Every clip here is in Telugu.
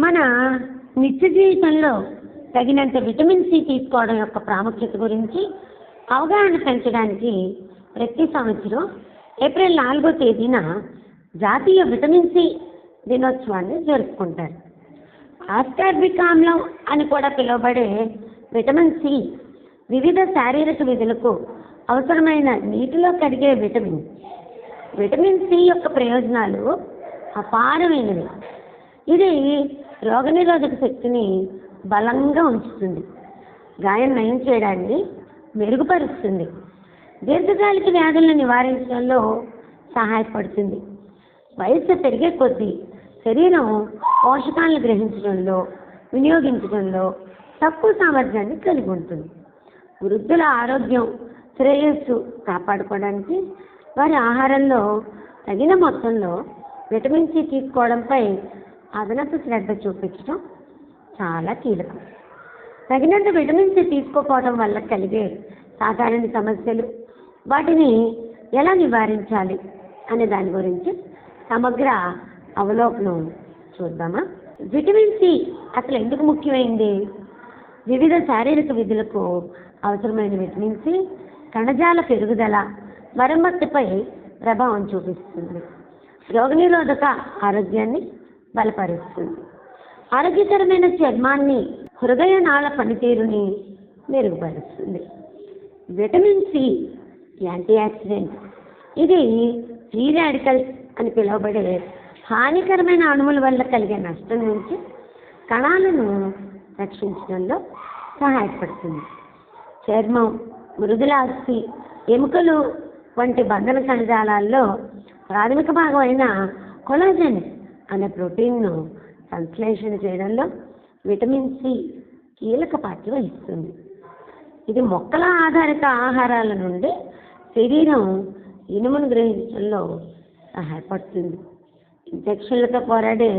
మన నిత్య జీవితంలో తగినంత విటమిన్ సి తీసుకోవడం యొక్క ప్రాముఖ్యత గురించి అవగాహన పెంచడానికి ప్రతి సంవత్సరం ఏప్రిల్ నాలుగో తేదీన జాతీయ విటమిన్ సి దినోత్సవాన్ని జరుపుకుంటారు. ఆస్కార్బిక్ ఆమ్లం అని కూడా పిలువబడే విటమిన్ సి వివిధ శారీరక విధులకు అవసరమైన నీటిలో కరిగే విటమిన్. విటమిన్ సి యొక్క ప్రయోజనాలు అపారమైనవి. ఇది రోగనిరోధక శక్తిని బలంగా ఉంచుతుంది. గాయం నయం చేయడాన్ని మెరుగుపరుస్తుంది. దీర్ఘకాలిక వ్యాధులను నివారించడంలో సహాయపడుతుంది. వయస్సు పెరిగే కొద్దీ శరీరం పోషకాలను గ్రహించడంలో వినియోగించడంలో తక్కువ సామర్థ్యాన్ని కలిగి ఉంటుంది. వృద్ధుల ఆరోగ్యం శ్రేయస్సు కాపాడుకోవడానికి వారి ఆహారంలో తగిన మొత్తంలో విటమిన్ సి తీసుకోవడంపై అదనపు శ్రద్ధ చూపించడం చాలా కీలకం. తగినంత విటమిన్ సి తీసుకోకపోవడం వల్ల కలిగే సాధారణ సమస్యలు వాటిని ఎలా నివారించాలి అనే దాని గురించి సమగ్ర అవలోకనం చూద్దామా? విటమిన్ సి అసలు ఎందుకు ముఖ్యమైంది? వివిధ శారీరక విధులకు అవసరమైన విటమిన్ సి కణజాల పెరుగుదల మరమ్మత్తుపై ప్రభావం చూపిస్తుంది. రోగనిరోధక ఆరోగ్యాన్ని బలపరుస్తుంది. ఆరోగ్యకరమైన చర్మాన్ని హృదయ నాళ పనితీరుని మెరుగుపరుస్తుంది. విటమిన్ సి యాంటీ ఆక్సిడెంట్ ఇది ఫ్రీ రాడికల్స్ అని పిలువబడే హానికరమైన అణువుల వల్ల కలిగే నష్టం నుంచి కణాలను రక్షించడంలో సహాయపడుతుంది. చర్మం మృదులాస్తి ఎముకలు వంటి బంధన కణజాలాల్లో ప్రాథమిక భాగమైన కొలాజన్ అనే ప్రోటీన్ను సంశ్లేషణ చేయడంలో విటమిన్ సి కీలక పాత్ర వహిస్తుంది. ఇది మొక్కల ఆధారిత ఆహారాల నుండి శరీరం ఇనుమును గ్రహించడంలో సహాయపడుతుంది. ఇన్ఫెక్షన్లతో పోరాడే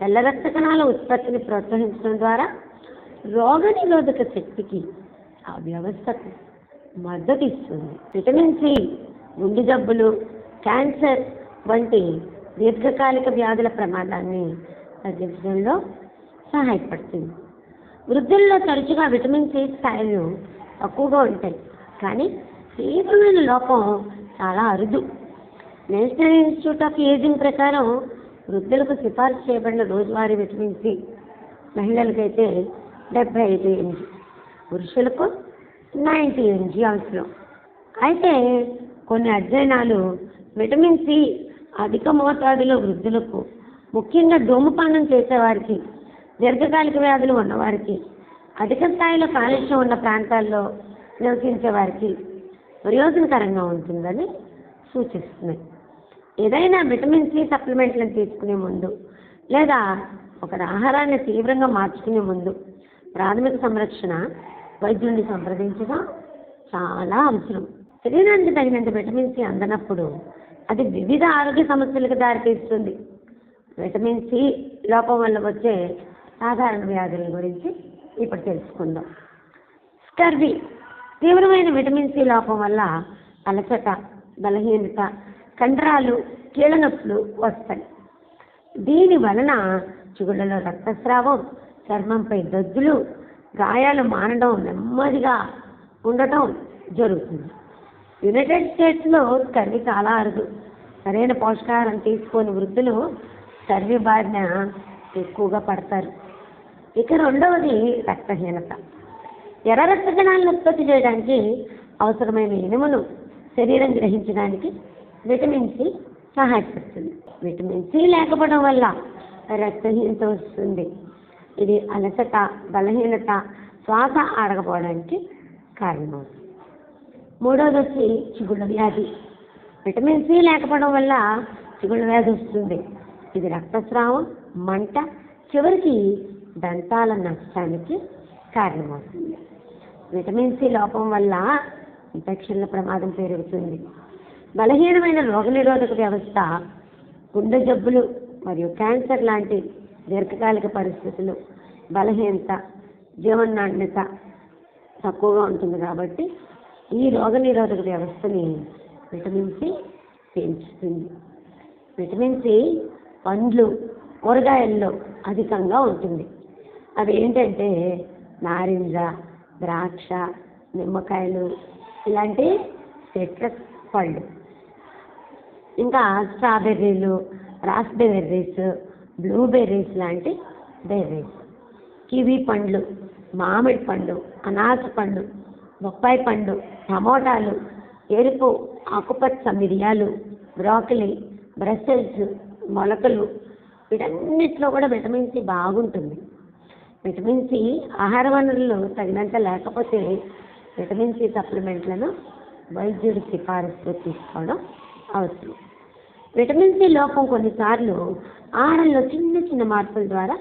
తెల్ల రక్త కణాల ఉత్పత్తిని ప్రోత్సహించడం ద్వారా రోగ నిరోధక శక్తికి ఆ వ్యవస్థకు మద్దతు ఇస్తుంది. విటమిన్ సి గుండె జబ్బులు క్యాన్సర్ వంటి దీర్ఘకాలిక వ్యాధుల ప్రమాదాన్ని తగ్గించడంలో సహాయపడుతుంది. వృద్ధుల్లో తరచుగా విటమిన్ సి స్థాయిలు తక్కువగా ఉంటాయి కానీ తీవ్రమైన లోపం చాలా అరుదు. నేషనల్ ఇన్స్టిట్యూట్ ఆఫ్ ఏజింగ్ ప్రకారం వృద్ధులకు సిఫార్సు చేయబడిన రోజువారీ విటమిన్ సి మహిళలకైతే డెబ్బై ఐదు ఎంజీ పురుషులకు నైంటీ ఎంజీ అవసరం. అయితే కొన్ని అధ్యయనాలు విటమిన్ సి అధిక మోతాదులో వృద్ధులకు ముఖ్యంగా ధూమపానం చేసేవారికి దీర్ఘకాలిక వ్యాధులు ఉన్నవారికి అధిక స్థాయిలో కాలుష్యం ఉన్న ప్రాంతాల్లో నివసించే వారికి ప్రయోజనకరంగా ఉంటుందని సూచిస్తున్నాయి. ఏదైనా విటమిన్ సి సప్లిమెంట్లను తీసుకునే ముందు లేదా ఒక ఆహారాన్ని తీవ్రంగా మార్చుకునే ముందు ప్రాథమిక సంరక్షణ వైద్యుడిని సంప్రదించడం చాలా అవసరం. శరీరానికి తగినంత విటమిన్ సి అందనప్పుడు అది వివిధ ఆరోగ్య సమస్యలకు దారితీస్తుంది. విటమిన్ సి లోపం వల్ల వచ్చే సాధారణ వ్యాధుల గురించి ఇప్పుడు తెలుసుకుందాం. స్కర్వీ తీవ్రమైన విటమిన్ సి లోపం వల్ల అలసట బలహీనత కండరాలు కీళ్ళనొప్పులు వస్తాయి. దీని వలన చిగుళ్ళలో రక్తస్రావం చర్మంపై దద్దులు గాయాలు మానడం నెమ్మదిగా ఉండటం జరుగుతుంది. యునైటెడ్ స్టేట్స్లో స్కర్వీ చాలా అరుదు. సరైన పోషకాహారం తీసుకొని వృద్ధులు స్కర్వీ బారిన ఎక్కువగా పడతారు. ఇక రెండవది రక్తహీనత. ఎర్ర రక్త కణాలను ఉత్పత్తి చేయడానికి అవసరమైన ఇనుమును శరీరం గ్రహించడానికి విటమిన్ సి సహాయపడుతుంది. విటమిన్ సి లేకపోవడం వల్ల రక్తహీనత వస్తుంది. ఇది అలసట బలహీనత శ్వాస ఆడకపోవడానికి కారణమవుతుంది. మూడోది వచ్చి చిగుళ్ళ వ్యాధి. విటమిన్ సి లేకపోవడం వల్ల చిగుళ్ళ వ్యాధి వస్తుంది. ఇది రక్తస్రావం మంట చివరికి దంతాల నష్టానికి కారణమవుతుంది. విటమిన్ సి లోపం వల్ల ఇన్ఫెక్షన్ల ప్రమాదం పెరుగుతుంది. బలహీనమైన రోగనిరోధక వ్యవస్థ గుండె జబ్బులు మరియు క్యాన్సర్ లాంటి దీర్ఘకాలిక పరిస్థితులు బలహీనత జీవన నాణ్యత తక్కువగా ఉంటుంది కాబట్టి ఈ రోగనిరోధక వ్యవస్థని విటమిన్ సి పెంచుతుంది. విటమిన్ సి పండ్లు కూరగాయల్లో అధికంగా ఉంటుంది. అవి ఏంటంటే నారింజ ద్రాక్ష నిమ్మకాయలు ఇలాంటి సిట్రస్ పళ్ళు. ఇంకా స్ట్రాబెర్రీలు రాస్బెర్రీస్ బ్లూబెర్రీస్ లాంటి బెర్రీస్. కివీ పండ్లు మామిడి పండు అనాస పండు బొప్పాయి పండు టమోటాలు ఎరుపు ఆకుపచ్చ మిరియాలు బ్రాకలీ బ్రసెల్స్ మొలకలు వీటన్నిటిలో కూడా విటమిన్ సి బాగుంటుంది. విటమిన్ సి ఆహార వనరులు తగినంత లేకపోతే విటమిన్ సి సప్లిమెంట్లను వైద్యుడి సిఫారసు తీసుకోవడం అవసరం. విటమిన్ సి లోపం కొన్నిసార్లు ఆహారంలో చిన్న చిన్న మార్పుల ద్వారా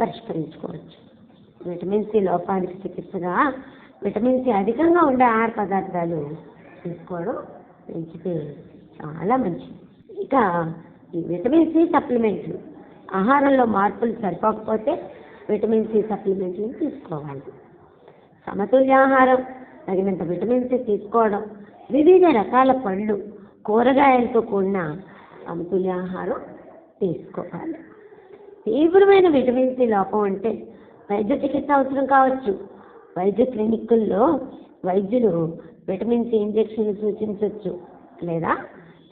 పరిష్కరించుకోవచ్చు. విటమిన్ సి లోపానికి చికిత్సగా విటమిన్ సి అధికంగా ఉండే ఆహార పదార్థాలు తీసుకోవడం మంచిది చాలా మంచిది. ఇక ఈ విటమిన్ సి సప్లిమెంట్లు ఆహారంలో మార్పులు సరిపోకపోతే విటమిన్ సి సప్లిమెంట్లు తీసుకోవాలి. సమతుల్యాహారం తగినంత విటమిన్ సి తీసుకోవడం వివిధ రకాల పండ్లు కూరగాయలతో కూడిన సమతుల్యాహారం తీసుకోవాలి. తీవ్రమైన విటమిన్ సి లోపం అంటే వైద్య చికిత్స అవసరం కావచ్చు. వైద్య క్లినిక్కుల్లో వైద్యులు విటమిన్ సి ఇంజెక్షన్ సూచించవచ్చు లేదా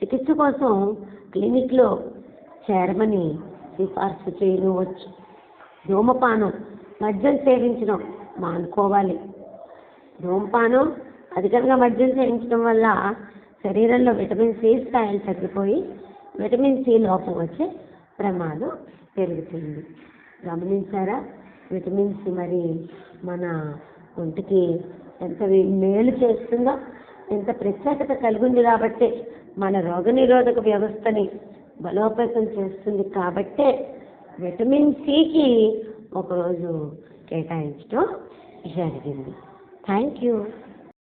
చికిత్స కోసం క్లినిక్లో చేరమని సిఫార్సు చేయవచ్చు. ధూమపానం మద్యం సేవించడం మానుకోవాలి. ధూమపానం అధికంగా మద్యం సేవించడం వల్ల శరీరంలో విటమిన్ సి స్థాయిలు తగ్గిపోయి విటమిన్ సి లోపం వచ్చే ప్రమాదం పెరుగుతుంది. గమనించారా? విటమిన్ సి మరి మన ఒంటికి ఎంత మేలు చేస్తుందో ఎంత ప్రత్యేకత కలిగి ఉంది కాబట్టే మన రోగనిరోధక వ్యవస్థని బలోపేతం చేస్తుంది కాబట్టే విటమిన్ సికి ఒకరోజు కేటాయించడం జరిగింది. Thank you.